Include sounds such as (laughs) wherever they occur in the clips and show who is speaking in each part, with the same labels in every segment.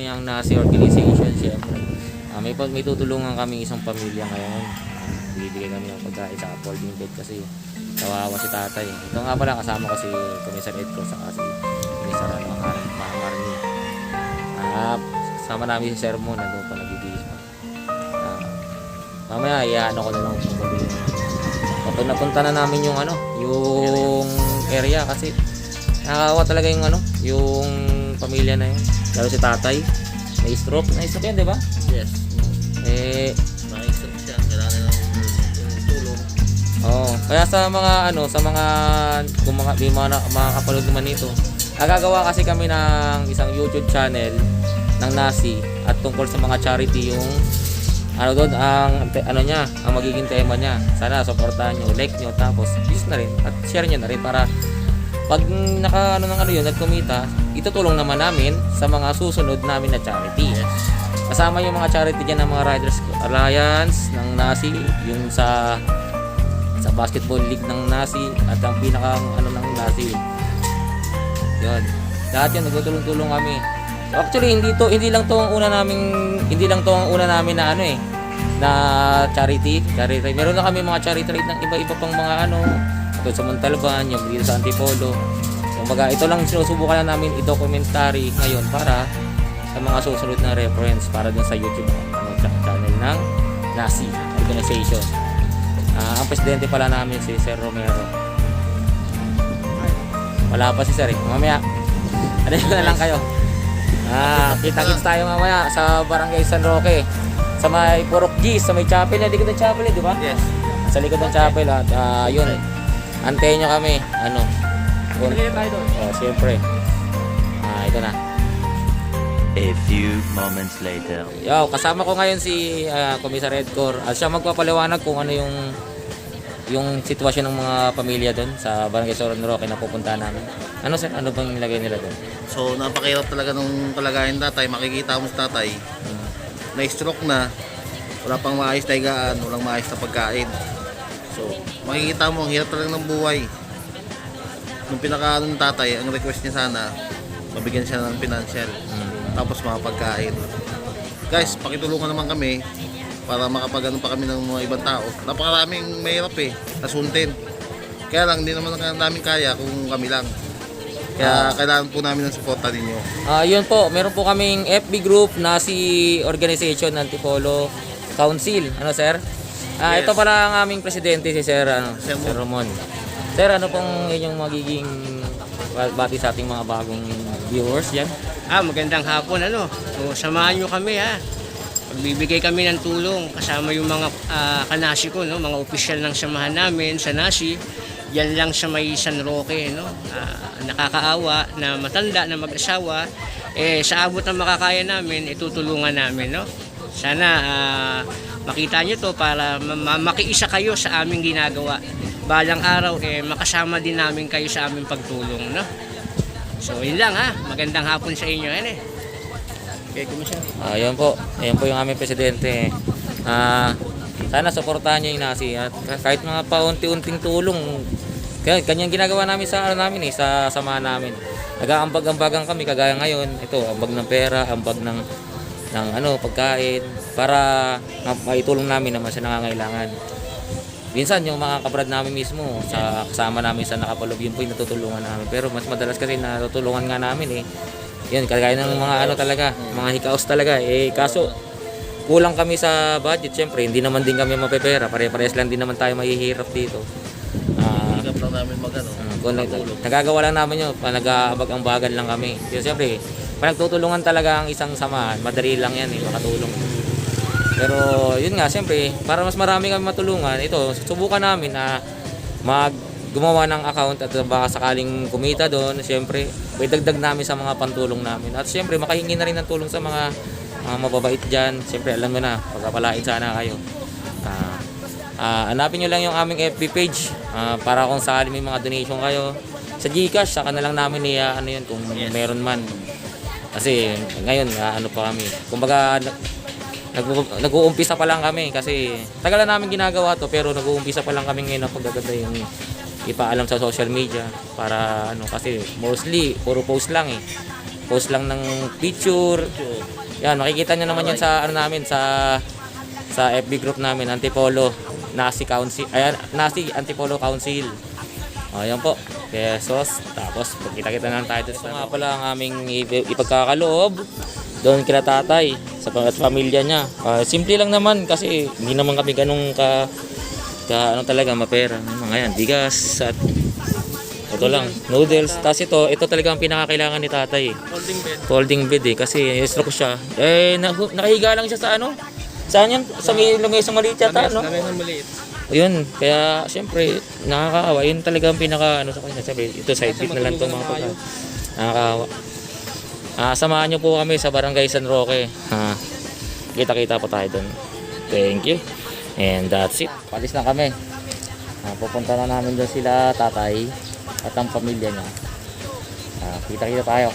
Speaker 1: kami ang nasi organization siyempre. Ah, may, may tutulungan kami isang pamilya ngayon. Bibigay kami ng pagkain sa folding bed kasi kawawa si tatay. Ito nga pala kasama ko si Commissar Edco sa si Commissar ano, Har- Ma- Marnie. Ah, sama namin si Sir Mo nandun pa nagbibihis pa. Ah, mamaya iyaano ko na lang kung gabi. Kapag napunta na namin yung ano, yung area kasi nakakawa talaga yung ano, yung pamilya na yun. Lalo si tatay, may stroke. May stroke yan, di ba?
Speaker 2: Yes.
Speaker 1: Eh,
Speaker 2: Nakisip siya. Kailangan ng yung tulong.
Speaker 1: Oo. Kaya sa mga ano, sa mga kung mga may mga, mga kapanood naman nito, nagagawa kasi kami ng isang YouTube channel ng Nasi at tungkol sa mga charity yung ano doon ang te- ano niya, ang magiging tema niya. Sana suportahan niyo, like niyo tapos views na rin at share niyo na rin para pag naka ano ng ano yun, nagkumita, itutulong naman namin sa mga susunod namin na charity. Kasama yung mga charity dyan ng mga Riders Alliance, ng Nasi, yung sa sa basketball league ng Nasi at ang pinaka ano ng Nasi. Yun. Lahat yan nagtutulong-tulong kami. Actually hindi to hindi lang to ang una naming hindi lang to ang una namin na ano eh na charity, charity. Meron na kami mga charity rate ng iba-iba pang mga ano, ito sa Montalban, yung dito sa Antipolo. Kumbaga, ito lang sinusubukan na namin i-documentary ngayon para sa mga susunod na reference para dun sa YouTube ano, cha- channel ng NASI organization. Ah, ang presidente pala namin si Sir Romero. Wala pa si Sir eh. Mamaya, ano na lang kayo. Ah, kita-kits tayo mamaya sa Barangay San Roque. Sa may Purok G, sa may chapel, na likod ng chapel eh, di ba?
Speaker 2: Yes.
Speaker 1: Sa likod ng chapel at ah, yun. Antayin nyo kami. Ano?
Speaker 2: Doon.
Speaker 1: Oh, siyempre. Ah, ito na.
Speaker 3: A few moments later.
Speaker 1: Yo, kasama ko ngayon si uh, Commissar Edcor at siya magpapaliwanag kung ano yung yung sitwasyon ng mga pamilya doon sa Barangay Soron Roque na pupuntahan namin. Ano sir, ano bang nilagay nila doon?
Speaker 2: So, napakahirap talaga nung kalagayan tatay. Makikita mo sa tatay, na-stroke na, wala pang maayos na higaan, walang maayos na pagkain. So, makikita mo, ang hirap talaga ng buhay. Nung pinakaano ng tatay, ang request niya sana, mabigyan siya ng financial, tapos mga pagkain. Guys, pakitulungan naman kami para makapagano pa kami ng mga ibang tao. Napakaraming mahirap eh, nasuntin. Kaya lang, hindi naman namin kaya kung kami lang. Kaya kailangan po namin ng suporta ninyo.
Speaker 1: Ah, yun po, meron po kaming FB group na si Organization Antipolo Council. Ano sir? Ah,
Speaker 2: Yes.
Speaker 1: ito pala ang aming presidente si Sir ano,
Speaker 2: Sir
Speaker 1: Sir Ramon. Sir, ano pong inyong magiging bati sa ating mga bagong viewers diyan?
Speaker 4: Ah, magandang hapon ano. So, samahan nyo kami ha. Magbibigay kami ng tulong kasama yung mga ah, kanasi ko, no? mga opisyal ng samahan namin sa Nasi. Yan lang sa may San Roque, no? Ah, nakakaawa na matanda na mag-asawa. Eh, sa abot ng makakaya namin, itutulungan namin, no? Sana ah, makita nyo to para ma- ma- makiisa kayo sa aming ginagawa. Balang araw, eh, makasama din namin kayo sa aming pagtulong, no? So, yun lang ha. Magandang hapon sa inyo. Yan eh. Okay, kumisyon.
Speaker 1: Ah, yun po. Ayan po yung aming presidente. Ah, sana suportahan niyo yung nasi at kahit mga paunti-unting tulong. Kaya kanyang ginagawa namin sa ano namin eh, sa samahan namin. Nag-aambag-ambagan kami kagaya ngayon. Ito, ambag ng pera, ambag ng ng ano, pagkain para ma- maitulong namin naman sa nangangailangan. Minsan yung mga kabrad namin mismo sa kasama namin sa nakapalob yun po yung natutulungan namin. Pero mas madalas kasi natutulungan nga namin eh. Yan, kagaya ng mga ano talaga, mga hikaos talaga. Eh, kaso, kulang kami sa budget. Siyempre, hindi naman din kami mapepera. Pare-parehas lang din naman tayo mahihirap dito.
Speaker 2: Hirap lang namin mag ano.
Speaker 1: Mm, kung nag- nagagawa lang namin yun, pa nag-aabag ang bagal lang kami. Kasi siyempre, pag nagtutulungan talaga ang isang samahan, madali lang yan eh, makatulong. Pero yun nga, siyempre, para mas marami kami matulungan, ito, subukan namin na mag gumawa ng account at baka sakaling kumita doon, siyempre, may dagdag namin sa mga pantulong namin. At siyempre, makahingi na rin ng tulong sa mga mga mababait dyan. Siyempre, alam mo na, pagkapalain sana kayo. Ah, ah, hanapin nyo lang yung aming FB page ah, para kung sakali may mga donation kayo. Sa Gcash, saka na lang namin i ano yun kung meron man. Kasi ngayon, ah, ano pa kami. Kumbaga, nag-uumpisa pa lang kami kasi tagal na namin ginagawa to pero nag-uumpisa pa lang kami ngayon na paggaganda yung ipaalam sa social media para ano kasi mostly puro post lang eh post lang ng picture. Yan, makikita nyo naman yun sa ano namin sa sa FB group namin, Antipolo Nasi Council. Ayan, Nasi Antipolo Council. O, yan po. Pesos. Tapos, pagkita-kita na tayo. Ito nga pala ang aming ip- ipagkakaloob doon kila tatay sa at pamilya niya. Ah, simple lang naman kasi hindi naman kami ganun ka, ka ano talaga mapera. Mga yan, bigas at ito lang, noodles. Tapos ito, ito talaga ang pinakakailangan ni tatay.
Speaker 4: Holding bed.
Speaker 1: Folding bed eh, kasi stroke siya. Eh, nahu- nakahiga lang siya sa ano? Saan yan? Sa may lamesang maliit yata, no?
Speaker 4: ng maliit.
Speaker 1: Yun, kaya siyempre, nakakaawa. Yun talaga ang pinaka, ano sa kanya. Sabi, ito side bit na lang itong mga pagka. Nakakaawa. Ah, samahan niyo po kami sa Barangay San Roque. Ha. Kita-kita po tayo doon. Thank you. And that's it. Palis na kami. Ah, pupunta na namin doon sila, tatay, at ang pamilya niya. Ah, kita-kita tayo.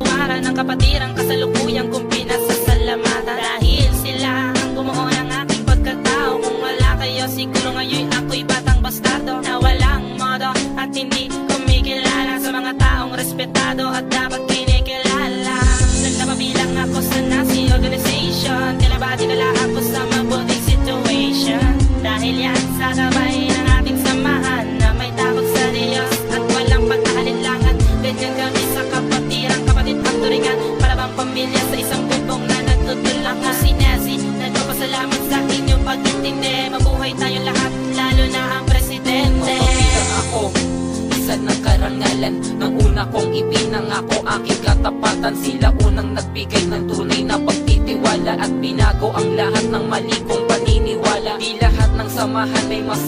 Speaker 5: Para ng kapatirang kasalukuyang kong pinasasalamatan Dahil sila ang bumuo ng aking pagkatao Kung wala kayo siguro ngayon ako'y batang bastardo Na walang modo at hindi kumikilala Sa mga taong respetado at dapat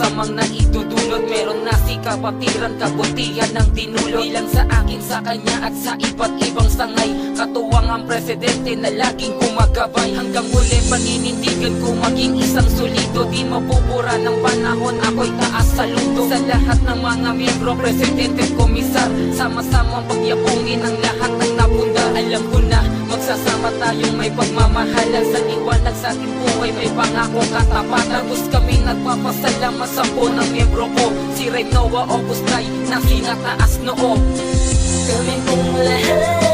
Speaker 6: masamang naitudulot Meron na si kapatiran kabutihan ng dinulot Di lang sa akin, sa kanya at sa iba't ibang sangay. Katuwang ang presidente na laging kumagabay Hanggang muli paninindigan ko maging isang solido. Di mapupura ng panahon ako'y taas saludo Sa lahat ng mga miyembro, presidente komisar Sama-samang pagyabungin ang lahat ng napunda. Alam ko na magsasama tayong may pagmamahalan. Sa liwanag sa ating buhay may pangako katapatan Tapos kami nagpapasalamat sa buong ng miyembro ko. Si Ray Noah August Ray na sinataas noo.
Speaker 5: Gawin kong lahat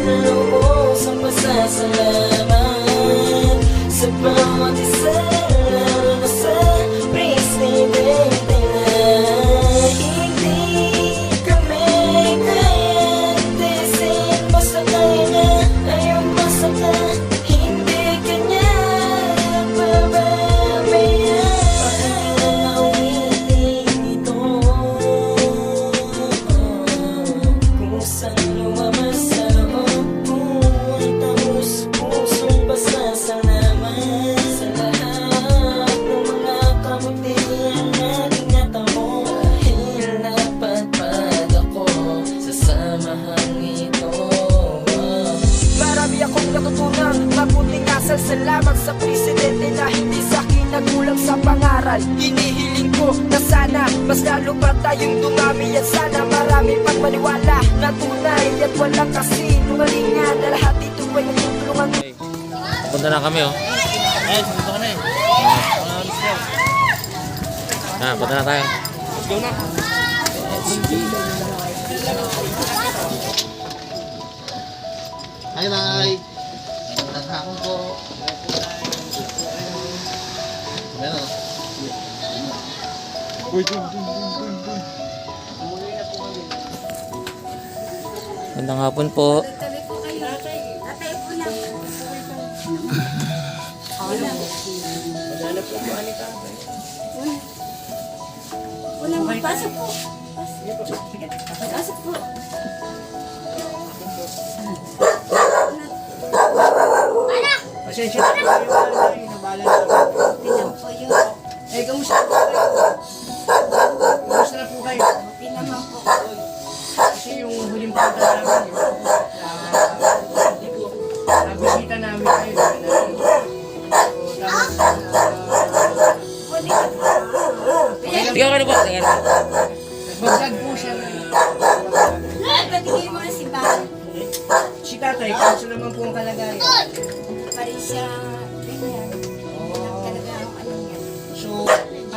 Speaker 5: Lubos ang pasasalamat Sa bawat isa Lalo
Speaker 7: sana marami pang maniwala na tunay At walang kasinungalingan na lahat ito ay nagtutulungan
Speaker 1: Punta na kami oh.
Speaker 2: Ay, sumunta ka na eh.
Speaker 1: Ah, punta na tayo.
Speaker 4: Let's go na.
Speaker 2: Hi, Nay. Naghakon po. Meron.
Speaker 1: Magandang hapon po.
Speaker 8: Walang magpasok po. Pasok po.
Speaker 4: Pasensya na po yung ano, yung nabala na.
Speaker 8: Po.
Speaker 4: Eh, kamusta po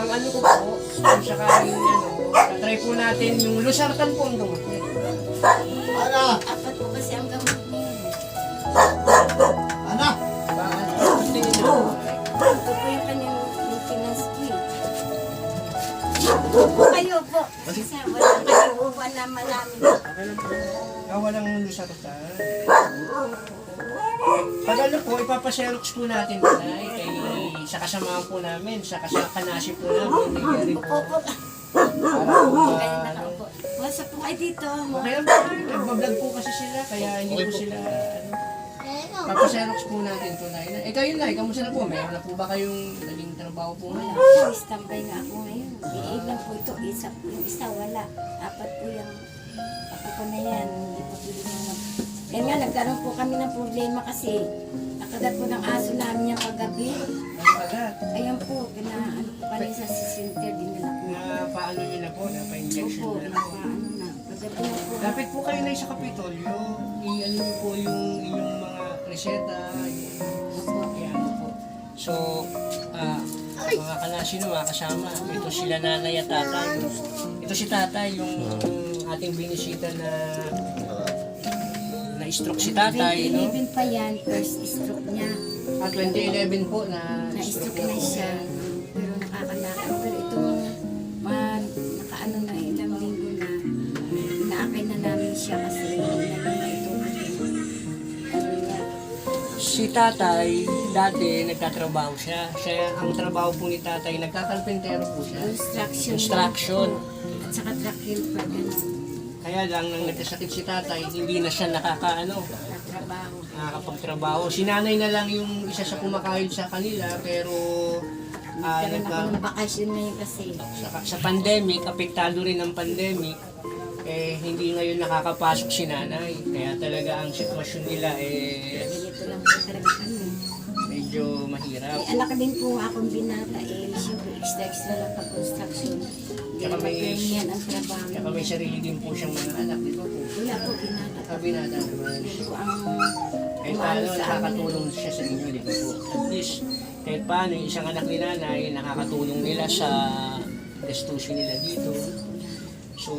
Speaker 4: ang ano ko po,
Speaker 8: at
Speaker 4: saka yung
Speaker 8: ano, try po
Speaker 1: natin yung Lusartan po
Speaker 4: ang
Speaker 8: gamot. Ano? Apat po kasi ang gamot niya.
Speaker 4: Ano? Bakit? Ito po yung
Speaker 8: kanyang maintenance kit. Kayo po. Kasi wala kayo, uwan naman namin.
Speaker 4: Okay lang po. Ah, walang Lusartan. Pag ano po, ipapaserox po natin, Nay, kay sa kasamahan po namin, sa kasakanasi po namin, kay Gary po.
Speaker 8: Opo.
Speaker 4: Para po,
Speaker 8: Kaya nakaupo. Wasa po kayo dito.
Speaker 4: Po, nagbablog po kasi sila, kaya hindi po sila, ano, papaserox po natin to na. Eh kayo na, kamusta na po? Mayroon na po ba kayong naging trabaho po ngayon?
Speaker 8: Wala po. Standby nga ako ngayon. Iilan po ito. Isa, yung isa wala. Apat po yung ako ko na yan. Hindi po pwede na. Yan nga, nagkaroon po kami ng problema kasi nakagat po ng aso namin yung kagabi.
Speaker 4: Ano?
Speaker 8: Ayan po, kina, ano po kami sa center din nila po.
Speaker 4: Na paano nyo na po, na pa-injection
Speaker 8: Opo,
Speaker 4: nyo na po.
Speaker 8: ano na, kagabi na po.
Speaker 4: Kayo na sa Kapitolyo, i-ano niyo po yung inyong mga reseta, yan po. So, ah, mga kalasino, mga kasama, ito sila nanay at tatay. Ito si tatay, yung ating binisita na na-stroke si tatay, no?
Speaker 8: 2011 pa yan, first stroke niya.
Speaker 4: At 2011 po na
Speaker 8: Na-stroke na siya. Pero nakakalakad. Pero itong mga nakaano na ilang linggo na, inaakay na namin siya kasi naging na ito.
Speaker 4: Si tatay, dati nagtatrabaho siya. Siya, ang trabaho po ni tatay, nagkakalpentero po siya.
Speaker 8: construction.
Speaker 4: Construction.
Speaker 8: At saka truck helper, ganun.
Speaker 4: Kaya lang, nang nagkasakit si tatay, hindi na siya nakakaano,
Speaker 8: Trabaho.
Speaker 4: nakakapagtrabaho. Si nanay na lang yung isa sa kumakayod sa kanila, pero ah,
Speaker 8: ako
Speaker 4: nagka-
Speaker 8: ng bakasyon ngayon kasi.
Speaker 4: sa, sa pandemic, apektado rin ng pandemic, eh hindi ngayon nakakapasok si nanay. Kaya talaga ang sitwasyon nila eh
Speaker 8: Ganito lang po talaga kami.
Speaker 4: Medyo mahirap.
Speaker 8: May anak din po akong binata eh. Siyempre extra-extra lang pag construction. Hindi
Speaker 4: Tsaka
Speaker 8: naman
Speaker 4: may-
Speaker 8: ganyan ang trabaho.
Speaker 4: Kaya may sarili din po siyang mga anak, di ba po?
Speaker 8: Wala po binata.
Speaker 4: Sabi natin naman.
Speaker 8: Ito ang
Speaker 4: Kahit paano,
Speaker 8: sa amin.
Speaker 4: nakakatulong siya sa inyo, di ba po? At least, kahit paano, yung isang anak ni nanay, nakakatulong nila sa gastusin nila dito. So,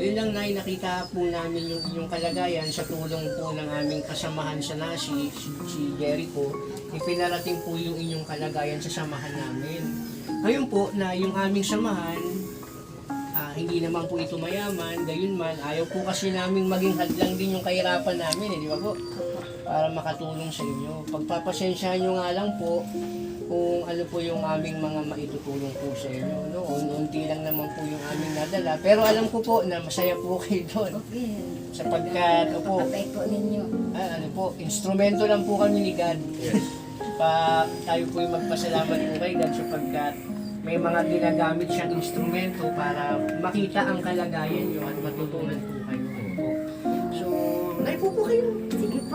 Speaker 4: yun lang na nakita po namin yung inyong kalagayan sa tulong po ng aming kasamahan sa NASI, si, si Jericho, ipinarating po yung inyong kalagayan sa samahan namin. Ngayon po, na yung aming samahan, ah, hindi naman po ito mayaman, gayon man, ayaw po kasi namin maging hadlang din yung kahirapan namin, eh, di ba po? Para makatulong sa inyo. Pagpapasensyahan nyo nga lang po, kung ano po yung aming mga maitutulong po sa inyo. No? Unti lang naman po yung aming nadala. Pero alam ko po na masaya po (laughs) kayo doon.
Speaker 8: Okay.
Speaker 4: Sapagkat, opo,
Speaker 8: Patay po ninyo.
Speaker 4: ah, ano po, instrumento lang po kami ni God. Pa, tayo po yung magpasalamat po kay God sapagkat may mga ginagamit siyang instrumento para makita ang kalagayan nyo at matutunan po kayo. So, naipo po kayo.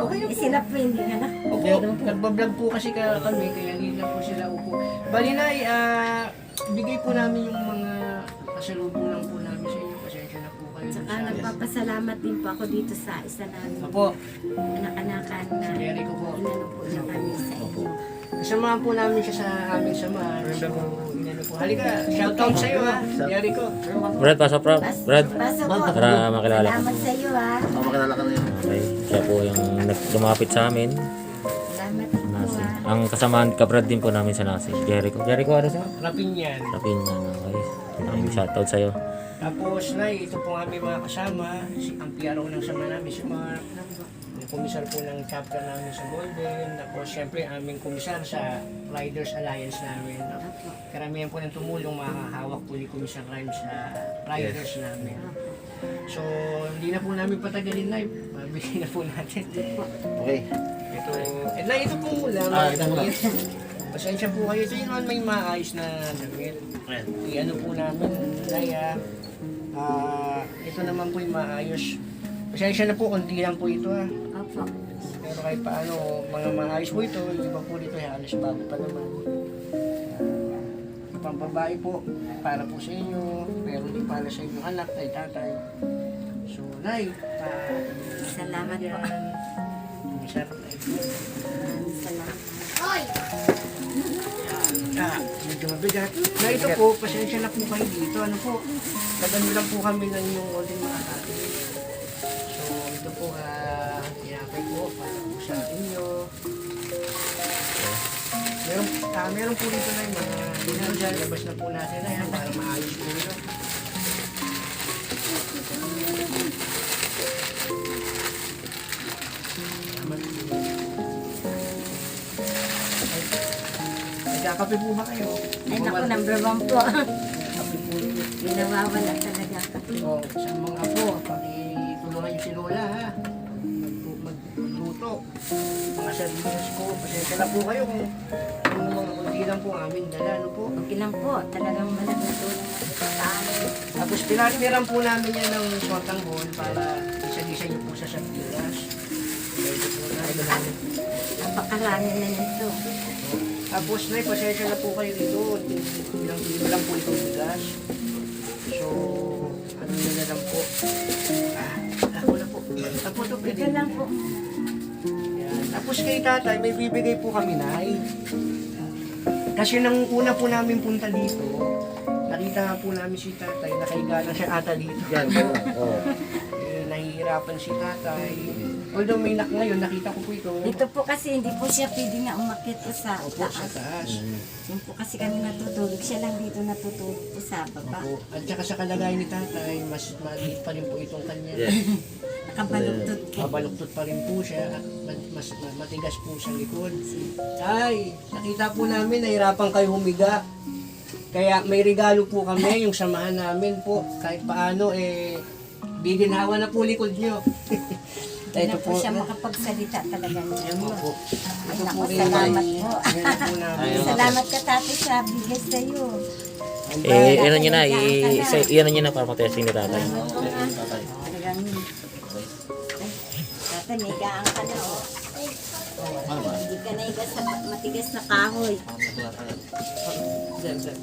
Speaker 8: Eh, sila po hindi nga na.
Speaker 4: Opo, nagbablog po kasi ka kami, kaya hindi lang po sila upo. Bali na, ah, bigay po namin yung mga kasalubong lang po namin sa inyo. Pasensya na po kayo.
Speaker 8: Saka nagpapasalamat din po ako dito sa isa namin
Speaker 4: Opo,
Speaker 8: anak-anakan na
Speaker 4: Jerry ko po.
Speaker 8: inano po niya kami sa inyo.
Speaker 4: Kasamahan po namin siya sa aming samahan. So. Halika, shoutout sa iyo ha, Jerry ko.
Speaker 1: Brad, pasok bro.
Speaker 8: Pas-
Speaker 1: Brad,
Speaker 8: Pasok po.
Speaker 1: para makilala ko.
Speaker 8: Salamat sa iyo ha.
Speaker 2: Baka makilala ka na yun.
Speaker 1: Okay, siya po yung nag- lumapit sa amin.
Speaker 8: Salamat po
Speaker 1: Nasi.
Speaker 8: ha.
Speaker 1: Ang kasamahan kabrad din po namin sa Nasi. Jericho. Jericho, ano siya?
Speaker 4: Rapin yan.
Speaker 1: Rapin na. Okay. Maraming shoutout sa'yo.
Speaker 4: Tapos na, ito po ang aming mga kasama. Si ang PRO ng sama namin, si Mark. Komisar po ng chapter namin sa Golden. Tapos syempre aming komisar sa Riders Alliance namin. Karamihan po ng tumulong makakahawak po ni Komisar Rhyme sa Riders namin. So, hindi na po namin patagalin live. Mabigyan na po natin.
Speaker 2: Okay.
Speaker 4: Ito, eh, na, ito po muna.
Speaker 2: Ah, ito
Speaker 4: damit. (laughs) Pasensya po kayo. Ito yung may maayos na damit.
Speaker 2: Ayan.
Speaker 4: I-ano po namin, Naya. Ah, ito naman po yung maayos. Pasensya na po, konti lang po ito ha. Pero kahit paano, mga maayos po ito. Iba po dito, eh, halos bago pa naman. Uh, pang babae po, para po sa inyo. Pero di para sa inyong anak, ay tatay. So, Nay, ah,
Speaker 8: Salamat po.
Speaker 4: yan. Sir,
Speaker 8: Maraming Salamat.
Speaker 4: Ah, medyo mabigat. Na ito po, pasensya na po kayo dito. Ano po, nagano lang po kami ng kati. So, ito po, ah, tinapay po para po sa inyo. Meron, ah, meron po dito na yung mga dinero dyan. Labas na po natin na yan para maayos po ito. Nagkakape po ba kayo?
Speaker 8: Ay naku, number one po.
Speaker 4: Kape po ito.
Speaker 8: Hindi nawawala talaga kape.
Speaker 4: O, sa mga apo, pakitulungan niyo si Lola ha. Magluto. Mga sardinas ko. Pasensya na po kayo kung kung mga kunti lang po aming dala. Ano po?
Speaker 8: Okay lang po, talagang malaking tulong sa taas.
Speaker 4: Tapos pinatmiran po namin yan ng shotang ball para isa-isa niyo po sa sardinas. Pwede po na. Namin.
Speaker 8: Napakarami na nito.
Speaker 4: Tapos na, pasensya na po kayo dito. Ilang kilo lang po itong bigas. So, ano na na lang po. Ah, ako na po. Tapos to, pwede.
Speaker 8: Ito lang po.
Speaker 4: Yan. Tapos kay tatay, may bibigay po kami na Kasi nang una po namin punta dito, nakita nga po namin si tatay, nakahiga lang siya ata dito.
Speaker 2: Yan po. Oh. (laughs)
Speaker 4: Eh, nahihirapan si tatay. Although may nak ngayon, nakita ko po ito.
Speaker 8: Dito po kasi hindi po siya pwede nga umakit po sa
Speaker 4: Opo, sa
Speaker 8: taas.
Speaker 4: taas.
Speaker 8: Yung po kasi kami natutulog, siya lang dito natutulog po sa baba.
Speaker 4: Opo. At saka sa kalagayan ni tatay, mas maliit pa rin po itong kanya.
Speaker 2: Yes. (laughs)
Speaker 8: Nakabalugtod po.
Speaker 4: Mabaluktot pa rin po siya at ma- mas ma- matigas po sa likod. Tay, nakita po namin nahirapan kayo humiga. Kaya may regalo po kami, (laughs) yung samahan namin po. Kahit paano, eh, biginhawa na po likod nyo. (laughs)
Speaker 8: Hindi na po siya makapagsalita talaga niya.
Speaker 4: Opo.
Speaker 8: Ay,
Speaker 4: Ito po rin
Speaker 8: salamat
Speaker 4: ay-
Speaker 8: po.
Speaker 4: Po. (laughs)
Speaker 8: Salamat ka tatay sa bigay sa iyo.
Speaker 1: Eh, ano nyo na, i-ano nyo na para matesting ni tatay.
Speaker 8: Talagang Tatay, may gaang ka na
Speaker 2: ba?
Speaker 8: Hindi ka na igas sa matigas na kahoy.
Speaker 4: Dyan, dyan.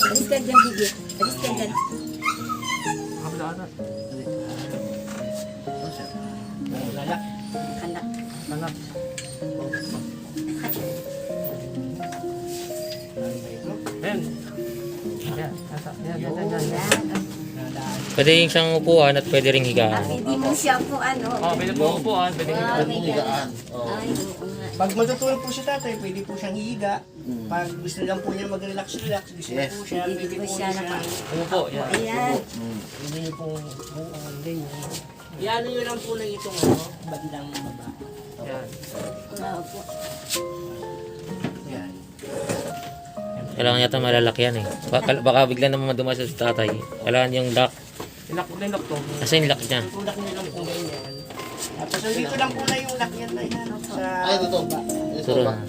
Speaker 8: Alis ka dyan, Bibi. Alis ka dyan.
Speaker 4: Lalak.
Speaker 8: Anak. Yan.
Speaker 4: Nadaan.
Speaker 1: Pwede yung siyang upuan at pwede ring
Speaker 8: Ah,
Speaker 1: higaan.
Speaker 8: hindi mo siya po ano.
Speaker 1: Oh, pwede po upuan, pwede
Speaker 8: Ah, may
Speaker 2: Higaan. Oh.
Speaker 8: Ay, oo nga.
Speaker 4: Pag matutulog po si tatay, pwede po siyang hihiga. Pag gusto lang po niya mag-relax-relax, gusto
Speaker 2: Yes.
Speaker 4: po siya,
Speaker 8: Hindi
Speaker 4: pwede
Speaker 8: po siya.
Speaker 1: Umupo, yan.
Speaker 8: Ayan.
Speaker 4: Hindi niyo po buuan din. Iano niyo lang po lang itong ano, bandang baba. Yan.
Speaker 8: Oo po.
Speaker 4: Yan.
Speaker 1: Kailangan yata malalaki yan eh. Baka, baka bigla naman madumasa si tatay. Kailangan yung lock.
Speaker 4: Ilak na ilak to.
Speaker 1: Kasi yung lock niya.
Speaker 4: Tulak niyo lang po ganyan. Tapos nandito lang po na yung lock yan na yan. Sa
Speaker 2: Ay, dito.
Speaker 4: baba.
Speaker 2: Ito
Speaker 1: Turo
Speaker 2: ba?
Speaker 1: na.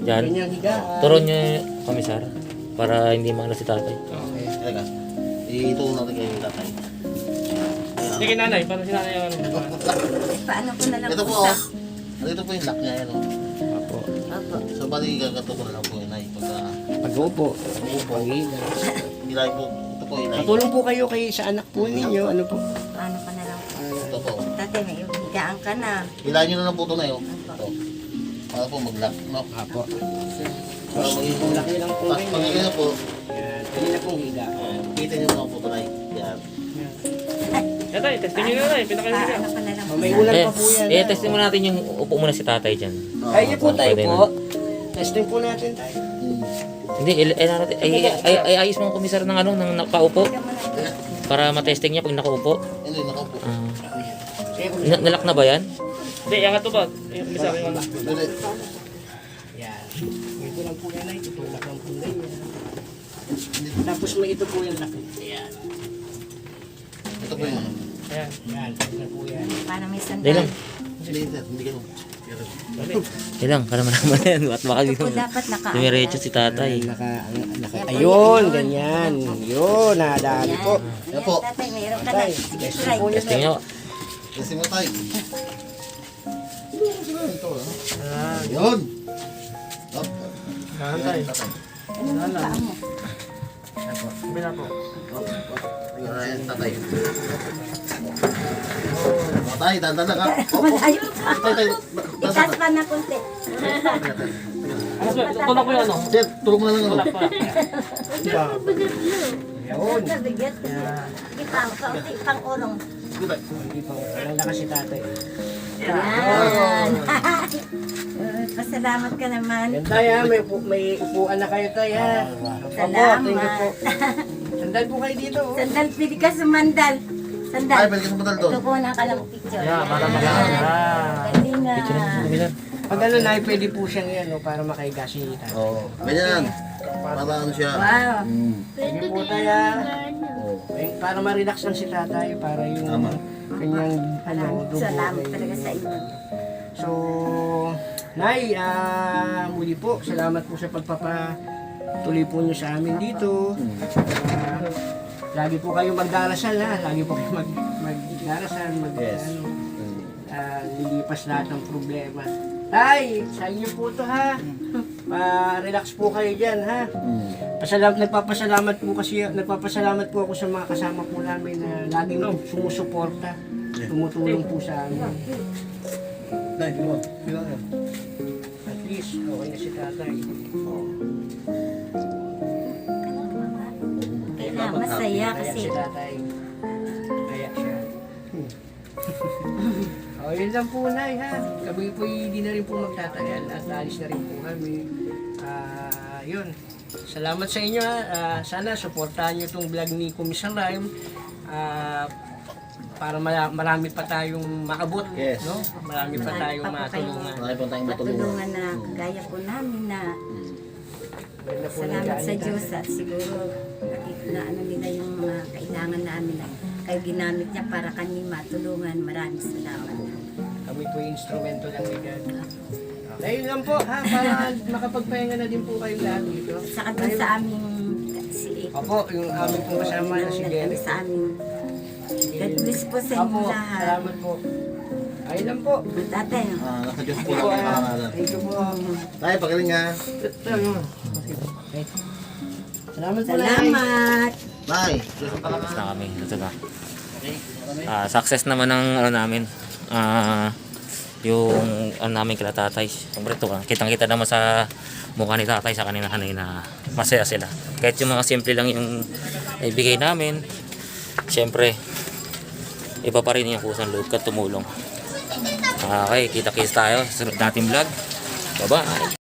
Speaker 1: Diyan.
Speaker 4: Yan yung higaan.
Speaker 1: Turo niyo komisar. Para hindi maano si tatay.
Speaker 4: Okay.
Speaker 2: Teka. Itulong natin kayo yung tatay.
Speaker 1: Sige nanay, para si nanay yung
Speaker 8: Paano ko na lang
Speaker 2: Ito po, oh. Ito po yung lock niya, yan, oh.
Speaker 1: Apo.
Speaker 8: Opo.
Speaker 2: So, bali, gagato ko na lang po yun, ay. Pagka,
Speaker 4: Pag-upo.
Speaker 2: upo,
Speaker 4: Pag-hila.
Speaker 2: ilay po. Ito po, ilay.
Speaker 4: Patulong po kayo kay sa anak po ninyo. Ano po?
Speaker 8: Paano ka na lang po?
Speaker 2: Ito po.
Speaker 8: Tatay, may higaan ka na.
Speaker 2: Ilay nyo na lang po ito na yun. Ito. Para po mag-lock, no?
Speaker 4: Apo.
Speaker 2: Para maging
Speaker 4: Laki lang po
Speaker 2: Tapos pag
Speaker 4: ganyan.
Speaker 2: ganyan po,
Speaker 4: Yan. Pwede na pong higa.
Speaker 2: kita nyo lang po ito Yan.
Speaker 1: Tatay, testing niyo na
Speaker 8: Paano ka na lang
Speaker 4: Oh, may ulan
Speaker 1: Eh,
Speaker 4: pa po yan.
Speaker 1: eh,
Speaker 4: ah.
Speaker 1: testing mo natin yung upo muna si tatay dyan.
Speaker 4: Ay, yun po tayo
Speaker 1: Pwede
Speaker 4: po. Testing po natin tayo.
Speaker 1: Hindi, il- eh, natin, ay, ay, ay, ayos mo ang komisar ng ano, ng nakaupo. Para matesting niya pag nakaupo.
Speaker 2: Hindi, nakaupo.
Speaker 1: Ah. Na, nalak na ba yan?
Speaker 2: Hindi.
Speaker 4: Yan. Ito lang po yan ay tutulak lang po ganyan. Tapos may ito po yung laki. Yan.
Speaker 2: Ito po yun.
Speaker 4: Yan. Yan. Ito po yan.
Speaker 8: Paano may
Speaker 1: lang.
Speaker 8: sandal?
Speaker 2: Hindi ganun.
Speaker 1: Hindi lang, para malaman yan. At baka
Speaker 8: Ito po dapat naka...
Speaker 1: dumiretso si tatay.
Speaker 4: Naka, naka, ayun, ganyan. Yun,
Speaker 8: Yan.
Speaker 4: po.
Speaker 2: Yan po.
Speaker 8: Tatay, mayroon ka na. Sige, try.
Speaker 4: po
Speaker 1: Testing nyo.
Speaker 2: Kasi mo tayo. Ito, ah. Yun. Up. Yan, tatay.
Speaker 8: Ano ang paa mo?
Speaker 2: Yan, tatay. Oh, Tay, dandan. Oh, oh.
Speaker 8: Malayo pa.
Speaker 2: Tay, tay.
Speaker 8: Itaas pa na konti.
Speaker 1: Tulak ko yung ano.
Speaker 2: Sir, tulong mo na lang ano.
Speaker 4: Yun.
Speaker 8: Nabigat. Kita, kaunti pang urong.
Speaker 2: Sige, tay.
Speaker 4: Hindi pa. Walang lakas si tatay.
Speaker 8: Yan. (laughs) Nagpasalamat ka naman.
Speaker 4: Yan tayo ha, may, may upuan na kayo tayo. Opo,
Speaker 8: Salamat.
Speaker 4: Sandal po kayo dito. oh.
Speaker 8: Sandal, pili ka sumandal. Sandal.
Speaker 2: Ay, pwede ka sumadal doon.
Speaker 8: Ito po na ka ng picture.
Speaker 1: Yeah, para magaan. Ah.
Speaker 8: Galingan.
Speaker 4: Pag ano na, pwede po siyang yan, no, para makahiga si tatay.
Speaker 2: Oo. Ganyan. Para ano siya.
Speaker 8: Wow.
Speaker 2: Mm.
Speaker 4: Sige po tayo. Eh, para ma-relax lang si tatay, para yung
Speaker 2: Tama.
Speaker 4: kanyang ano, dugo.
Speaker 8: salamat talaga sa inyo.
Speaker 4: So, Nay, ah, muli po, salamat po sa pagpapatuloy po niyo sa amin dito. Ah, lagi po kayong magdarasal ha, lagi po kayong mag, magdarasal, mag,
Speaker 2: Yes.
Speaker 4: ano,
Speaker 2: Mm.
Speaker 4: ah, lilipas lahat ng problema. Tay, sa inyo po to ha. Pa-relax po kayo dyan ha.
Speaker 2: Mm.
Speaker 4: Pasalam, nagpapasalamat po kasi, nagpapasalamat po ako sa mga kasama po namin na laging sumusuporta, tumutulong po sa amin.
Speaker 2: Bilang yan.
Speaker 4: At least, okay na si tatay.
Speaker 8: Kailangan masaya
Speaker 4: Kaya
Speaker 8: kasi.
Speaker 4: Kaya siya. (laughs) oh, yun lang po, Nay, ha? Kami po hindi na rin po magtatagal at alis na rin po kami. Ah, yun. Salamat sa inyo, ha? Ah, sana, supportahan nyo itong vlog ni Kumisan Rhyme. Ah, para marami pa tayong maabot,
Speaker 2: Yes.
Speaker 4: no? Marami pa tayong matulungan.
Speaker 2: Marami pang tayong matulungan.
Speaker 8: matulungan na kagaya po namin na
Speaker 4: Ganda po ng
Speaker 8: salamat sa
Speaker 4: ni
Speaker 8: Diyos at siguro na ano nila yung mga kailangan namin na kayo ginamit niya para kami matulungan. Maraming salamat.
Speaker 4: Kami po yung instrumento lang ni God. Okay, yun lang po ha, para makapagpahinga na din po kayo lahat dito.
Speaker 8: Saka dun sa aming si
Speaker 4: Opo, yung aming pong kasama na si Jenny.
Speaker 8: sa amin. God bless po sa inyo
Speaker 4: Opo,
Speaker 8: lahat.
Speaker 4: salamat po. Ayun lang po.
Speaker 8: Tatay,
Speaker 2: Ah, nasa Diyos po
Speaker 4: Thank you
Speaker 2: lang ang
Speaker 4: po.
Speaker 2: pangalan.
Speaker 4: Thank you po.
Speaker 2: Tay, pagaling nga.
Speaker 4: Ito, yun. Okay po. Salamat po.
Speaker 8: Salamat.
Speaker 2: Ang
Speaker 1: Tapos na kami. Ito na. Ah, success naman ang ano namin. Ah, yung ano namin kila tatay. Siyempre ito, ah, kitang-kita naman sa mukha ni tatay sa kanina kanay na masaya sila. Kahit yung mga simple lang yung ibigay namin, siyempre, iba pa rin yung kusang loob ka tumulong. Okay, kita-kits tayo sa sunod nating vlog. Bye-bye!